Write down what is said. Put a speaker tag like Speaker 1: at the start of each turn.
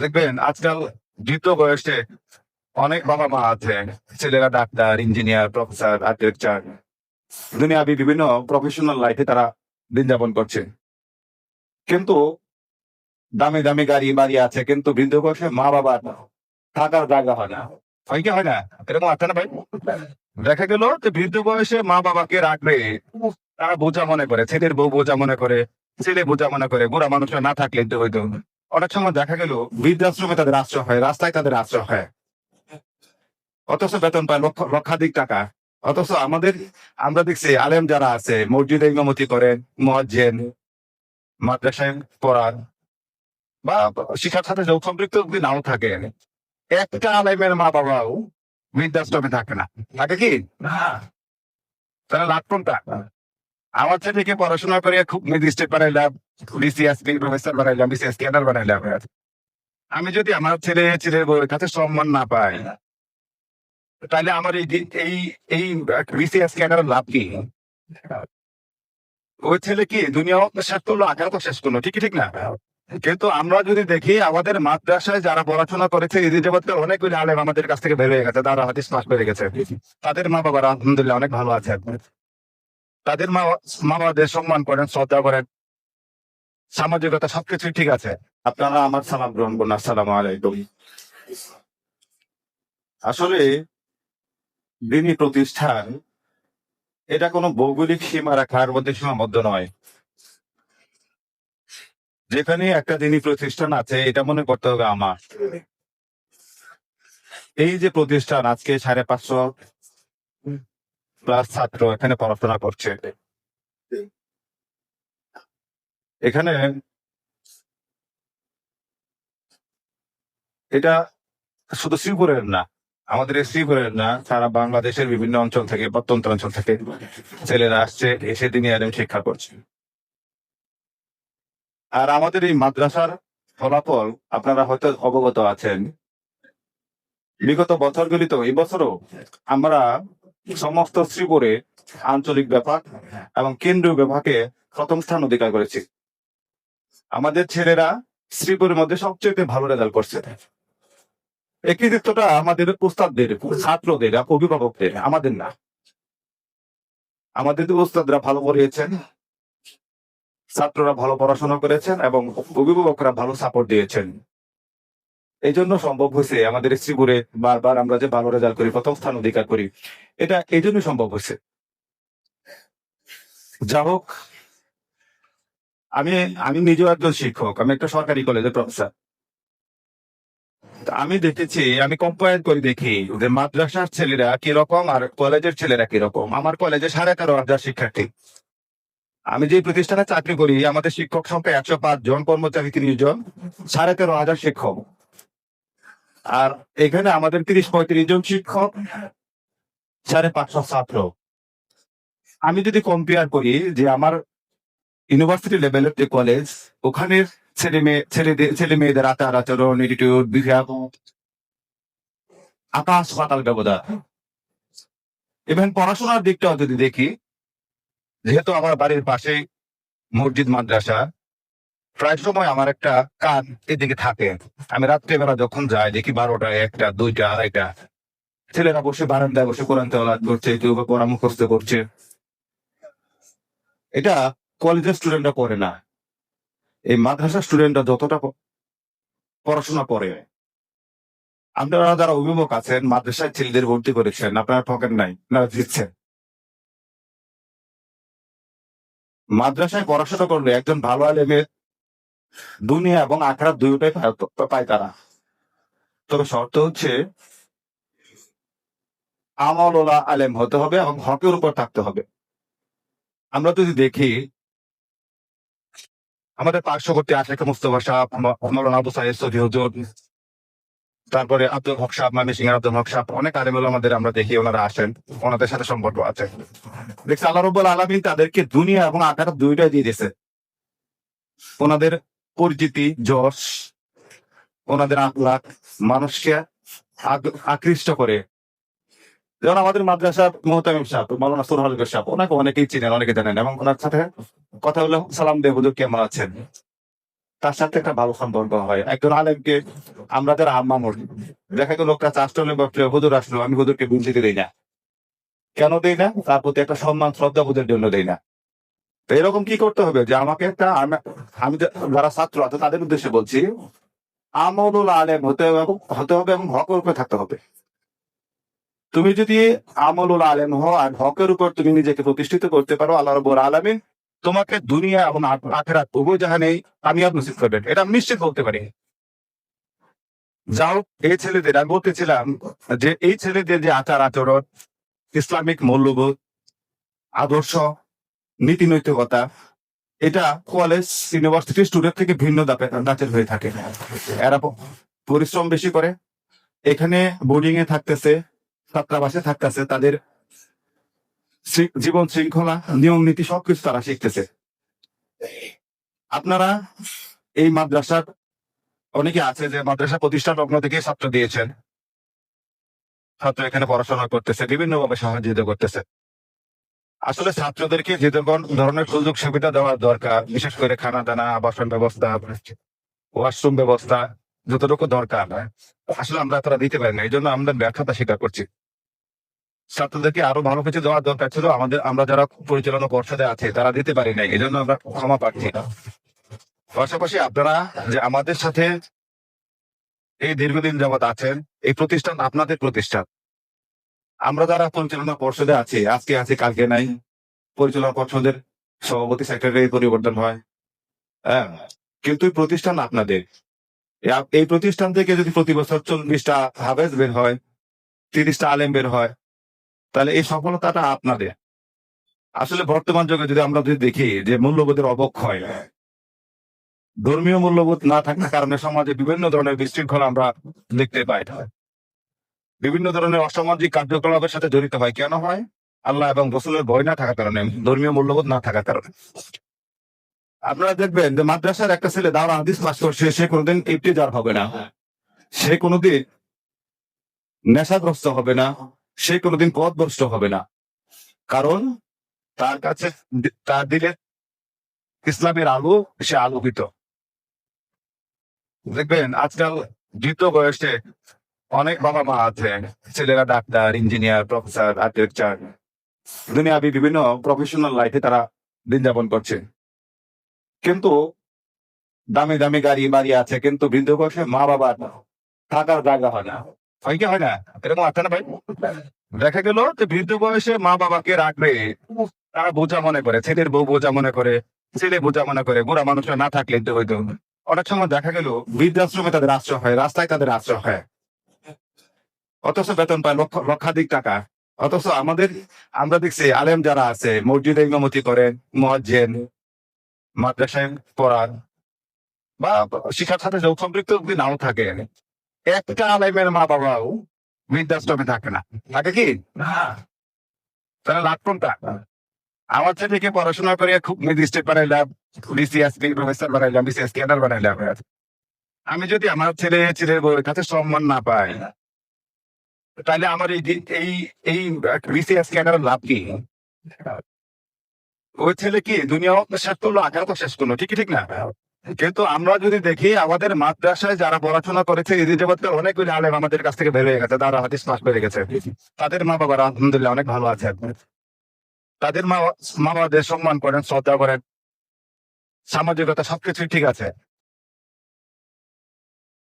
Speaker 1: দেখবেন আজকাল বৃদ্ধ বয়সে অনেক বাবা মা আছে, ছেলেরা ডাক্তার, ইঞ্জিনিয়ার, প্রফেসর, আর্কিটেকচার, দুনিয়াবি বিভিন্ন প্রফেশনাল লাইফে তারা দিন যাপন করছে। কিন্তু দামি দামি গাড়ি বাড়ি আছে, কিন্তু বৃদ্ধ বয়সে মা বাবার থাকার জায়গা হয় না। হয় কি হয় না? এরকম আছে না ভাই? দেখা গেল যে বৃদ্ধ বয়সে মা বাবাকে রাখবে তারা বোঝা মনে করে, ছেলের বউ বোঝা মনে করে, ছেলে বোঝা মনে করে, বুড়া মানুষরা না থাকলে হয়তো অনেক সময় দেখা গেল বৃদ্ধাশ্রমে তাদের আশ্রয় হয় রাস্তায় তাদের আশ্রয় হয়। অথচ বেতন পায় লক্ষ লক্ষাধিক টাকা। অথচ আমাদের আমরা দেখছি আলেম যারা আছে মসজিদে ইমামতি করেন মহাজেন মাদ্রাসায় পড়ান বা শিক্ষার সাথে সম্পৃক্ত যদি নাও থাকে একটা আলেমের মা বাবাও বৃদ্ধাশ্রমে থাকে না। থাকে কি? তাহলে লাভ কোনটা? আমার ছেলেকে পড়াশোনা করে খুব ম্যাজিস্ট্রেট বানাইলাম বিসিএস প্রফেসর বানাইলাম বিসিএস ক্যাডার বানাইলাম। আমি যদি আমার ছেলে, ছেলের বউয়ের কাছে সম্মান না পাই, তাহলে আমার এই এই বিসিএস ক্যাডার লাভ কি? ওই ছেলে কি দুনিয়াও শেষ করল তো শেষ করল? ঠিকই ঠিক না? কিন্তু আমরা যদি দেখি, আমাদের মাদ্রাসায় যারা পড়াশোনা করেছে জগৎকাল অনেকগুলি আলেম আমাদের কাছ থেকে বের হয়ে গেছে তারা হাদিস পাস পেয়ে গেছে। তাদের মা বাবারা আলহামদুলিল্লাহ অনেক ভালো আছে তাদের মা মা বাবাদের সম্মান করেন, শ্রদ্ধা করেন। সামাজিকতা সবকিছু ঠিক আছে। আপনারা আমার সালাম গ্রহণ করুন। আসসালাম আলাইকুম। আসলে দিনী প্রতিষ্ঠান, এটা কোনো ভৌগোলিক সীমা রাখার মধ্যে সীমাবদ্ধ নয়। যেখানে একটা দিনী প্রতিষ্ঠান আছে, এটা মনে করতে হবে আমার। এই যে প্রতিষ্ঠান, আজকে সাড়ে পাঁচশো প্লাস ছাত্র এখানে পড়াশোনা করছে। এখানে এটা শুধু শ্রীপুরের না, আমাদের এই শ্রীপুরের না, সারা বাংলাদেশের বিভিন্ন অঞ্চল থেকে, প্রত্যন্ত অঞ্চল থেকে ছেলেরা আসছে, এসে তিনি আলেম শিক্ষা করছে। আর আমাদের এই মাদ্রাসার ফলাফল, আপনারা হয়তো অবগত আছেন, বিগত বছরগুলিতে এই বছরও আমরা সমস্ত শ্রীপুরে আঞ্চলিক ব্যাপার এবং কেন্দ্রীয় বিভাগে প্রথম স্থান অধিকার করেছি। আমাদের ছেলেরা শ্রীপুরের মধ্যে সবচেয়ে ভালো রেজাল্ট করছে। এই কৃতিত্বটা আমাদের উস্তাদদের, ছাত্রদের, অভিভাবকদের, আমাদের না। আমাদের উস্তাদরা ভালো পড়িয়েছেন, ছাত্ররা ভালো পড়াশোনা করেছেন এবং অভিভাবকরা ভালো সাপোর্ট দিয়েছেন। এই জন্য সম্ভব হয়েছে আমাদের শ্রীপুরে বারবার আমরা যে ভালো রেজাল্ট করি, প্রথম স্থান অধিকার করি। এটা এই জন্যই সম্ভব হয়েছে। যা হোক, আমি আমি নিজেও একজন শিক্ষক, আমি একটা সরকারি কলেজের প্রফেসর আমি দেখেছি, আমি কম্পেয়ার করে দেখি যে মাদ্রাসার ছেলেরা কীরকম আর কলেজের ছেলেরা কীরকম। আমার কলেজে সাড়ে তেরো হাজার শিক্ষার্থী। আমি যে প্রতিষ্ঠানে চাকরি করি, আমাদের শিক্ষক সংখ্যা একশো পাঁচ জন, কর্মচারী তিরিশ জন, সাড়ে তেরো হাজার শিক্ষক। আর এখানে আমাদের তিরিশ পঁয়ত্রিশ জন শিক্ষক, সাড়ে পাঁচশো ছাত্র। আমি যদি কম্পেয়ার করি যে আমার ইউনিভার্সিটি লেভেলের যে কলেজ ওখানে ছেলে মেয়ে ছেলেদের ছেলে মেয়েদের আচার আচরণ এটিটিউড বিহেভ আকাশ পাতাল ব্যবধান। ইভেন পড়াশোনার দিকটাও যদি দেখি, যেহেতু আমার বাড়ির পাশে মসজিদ, মাদ্রাসা প্রায় সময় আমার একটা কান এদিকে থাকে। আমি রাত্রেবেলা যখন যাই, দেখি বারোটা, একটা, দুইটা, আড়াইটা। ছেলেরা বসে বারান্দায় বসে কোরআন তেলাওয়াত করছে, কেউ বা কোরআন করছে। এটা কলেজের স্টুডেন্টরা করে না। এই মাদ্রাসার স্টুডেন্টরা যতটা পড়াশোনা করে, আপনারা যারা অভিভাবক আছেন, মাদ্রাসায় ছেলেদের ভর্তি করেছেন, আপনারা ঠকেন নাই, আপনারা দিচ্ছেন মাদ্রাসায় পড়াশোনা করলে একজন ভালো আলেমের দুনিয়া এবং আখড়া দুইটাই পায়- তারা। তবে শর্ত হচ্ছে, আমলা আলেম হতে হবে এবং হকের উপর থাকতে হবে। আমরা যদি দেখি, আমাদের পার্শ্ববর্তী আশেখা মুস্তফা সাহ মৌলানা আবু সাহেব সৌদি হুজুর, তারপরে আব্দুল হক সাহ মামি সিংহ আব্দুল হক সাহ অনেক আলেমুল আমাদের আমরা দেখি, ওনারা আসেন, ওনাদের সাথে সম্পর্ক আছে। দেখছি আল্লাহ রব্বুল আলমিন তাদেরকে দুনিয়া এবং আকার দুইটাই দিয়ে দিয়েছে। ওনাদের পরিচিতি, যশ, ওনাদের আখলাখ, মানুষকে আকৃষ্ট করে। যেমন আমাদের মাদ্রাসা মোহতামিম সাহেব মালানা সুরহাল সাহেব, ওনাকে অনেকেই চিনেন, অনেকে জানেন এবং ওনার সাথে কথা বলে সালাম দেব কেমন আছেন? তার সাথে একটা ভালো সম্পর্ক হয়। একজন আলেমকে আমরা যারা আম্মামর দেখা গেল লোকটা চাষটলে বসলে হুজুর আসলো, আমি হুজুরকে বুঝতে দিই না। কেন দেই না? তার প্রতি একটা সম্মান, শ্রদ্ধা বোধের জন্য দেই না। তো এরকম কি করতে হবে যে আমাকে একটা, আমি যারা ছাত্র আছে তাদের উদ্দেশ্যে বলছি আমলুল আলেম হতে হবে হতে হবে এবং হকের উপরে থাকতে হবে। তুমি যদি আমলুল আলেম হও আর হকের উপর তুমি নিজেকে প্রতিষ্ঠিত করতে পারো, আল্লাহ রব্বুল আলামিন তোমাকে দুনিয়া এবং আখ- আখেরাত উভয় জাহানেই কামিয়াব নসিব করবেন। এটা আমি নিশ্চিত বলতে পারি। যাও, এই ছেলেদের, আমি বলতেছিলাম যে এই ছেলেদের যে আচার আচরণ ইসলামিক মূল্যবোধ, আদর্শ নীতি নৈতিকতা এটা কলেজ ইউনিভার্সিটি স্টুডেন্ট থেকে ভিন্ন দাঁচের হয়ে থাকে। এরা পরিশ্রম বেশি করে। এখানে বোর্ডিং এ থাকতেছে, ছাত্রাবাসে থাকতেছে, তাদের জীবন শৃঙ্খলা, নিয়ম নীতি সবকিছু তারা শিখতেছে। আপনারা এই মাদ্রাসার অনেকে আছে যে মাদ্রাসা প্রতিষ্ঠান লগ্ন থেকে ছাত্র দিয়েছেন। ছাত্র এখানে পড়াশোনা করতেছে, বিভিন্ন ভাবে সহযোগিতা করতেছে। আসলে ছাত্রদেরকে যে ধরনের সুযোগ সুবিধা দেওয়া দরকার, বিশেষ করে খানা দানা আবাসন ব্যবস্থা ওয়াশরুম ব্যবস্থা, যতটুকু দরকার আসলে আমরা তারা দিতে পারি না, এই জন্য আমরা ব্যর্থতা স্বীকার করছি। ছাত্রদেরকে আরও ভালো কিছু দেওয়ার দরকার ছিল, আমাদের আমরা যারা পরিচালনা পর্ষদে আছে, তারা দিতে পারি না এই জন্য আমরা ক্ষমা পাচ্ছি না পাশাপাশি আপনারা যে আমাদের সাথে এই দীর্ঘদিন যাবৎ আছেন, এই প্রতিষ্ঠান আপনাদের প্রতিষ্ঠান। আমরা যারা পরিচালনা পর্ষদে আছি, আজকে আছি, কালকে নাই। পরিচালনা পর্ষদের সভাপতি সেক্রেটারি পরিবর্তন হয়। হ্যাঁ কিন্তু প্রতিষ্ঠান আপনাদের। এই এই প্রতিষ্ঠান থেকে যদি প্রতি বছর চল্লিশটা হাবেজ বের হয়, তিরিশটা আলেম বের হয়, তাহলে এই সফলতাটা আপনাদের। আসলে বর্তমান যুগে যদি আমরা যদি দেখি যে মূল্যবোধের অবক্ষয়, ধর্মীয় মূল্যবোধ না থাকার কারণে সমাজে বিভিন্ন ধরনের বিশৃঙ্খলা আমরা দেখতে পাই। বিভিন্ন ধরনের অসামাজিক কার্যকলাপের সাথে জড়িত হয়। কেন হয়? আল্লাহ এবং রসুলের ভয় না থাকার কারণে, ধর্মীয় মূল্যবোধ না থাকার কারণে। আপনারা দেখবেন যে মাদ্রাসার একটা ছেলে দাওরা হাদিস পাস করছে, সে কোনোদিন ইফতিজার হবে না। সে কোনোদিন নেশাগ্রস্ত হবে না। সে কোনোদিন পথভ্রষ্ট হবে না। কারণ তার কাছে তার দিলে ইসলামের আলো, সে আলোকিত। দেখবেন আজকাল দ্বিতীয় বয়সে অনেক বাবা মা আছে, ছেলেরা ডাক্তার ইঞ্জিনিয়ার প্রফেসর আর্কিটেকচার দুনিয়াবি বিভিন্ন প্রফেশনাল লাইফে তারা দিন যাপন করছে। কিন্তু দামি দামি গাড়ি বাড়ি আছে, কিন্তু বৃদ্ধ বয়সে মা বাবার থাকার জায়গা হয় না। হয় কি হয় না? এরকম আছে না ভাই? দেখা গেল যে বৃদ্ধ বয়সে মা বাবাকে রাখবে তারা বোঝা মনে করে, ছেলের বউ বোঝা মনে করে, ছেলে বোঝা মনে করে, বুড়া মানুষরা না থাকলে হয়তো। অনেক সময় দেখা গেল বৃদ্ধাশ্রমে তাদের আশ্রয় হয়, রাস্তায় তাদের আশ্রয় হয়। অথচ বেতন পায় লক্ষ লক্ষাধিক টাকা। অথচ আমাদের আমরা দেখছি আলেম যারা আছে মসজিদে ইমামতি করেন মহাজেন মাদ্রাসায় পড়ান বা শিক্ষার সাথে যোগ সম্পৃক্ত যদি নাও থাকে একটা আলেমের মা বাবাও বৃদ্ধাশ্রমে থাকে না। থাকে কি? তাহলে লাভ কোনটা? আমার ছেলেকে পড়াশোনা করে খুব ম্যাজিস্ট্রেট বানাইলাম বিসিএস প্রফেসর বানাইলাম বিসিএস ক্যাডার বানাইলাম। আমি যদি আমার ছেলে ছেলের বউয়ের কাছে সম্মান না পাই তাহলে আমার এই এই এই বিসিএস ক্যাডার লাভ কি? ওই ছেলে কি দুনিয়াও শেষ করল? আখেরাতও শেষ করল। ঠিকই, ঠিক না? কিন্তু আমরা যদি দেখি, আমাদের মাদ্রাসায় যারা পড়াশোনা করেছে এই অনেকগুলি আলেম আমাদের কাছ থেকে বের হয়ে গেছে। তারা হাদিস পাস বেড়ে গেছে। তাদের মা বাবারা আলহামদুলিল্লাহ অনেক ভালো আছে। তাদের মা মা বাবাদের সম্মান করেন, শ্রদ্ধা করেন। সামাজিকতা সবকিছুই ঠিক আছে।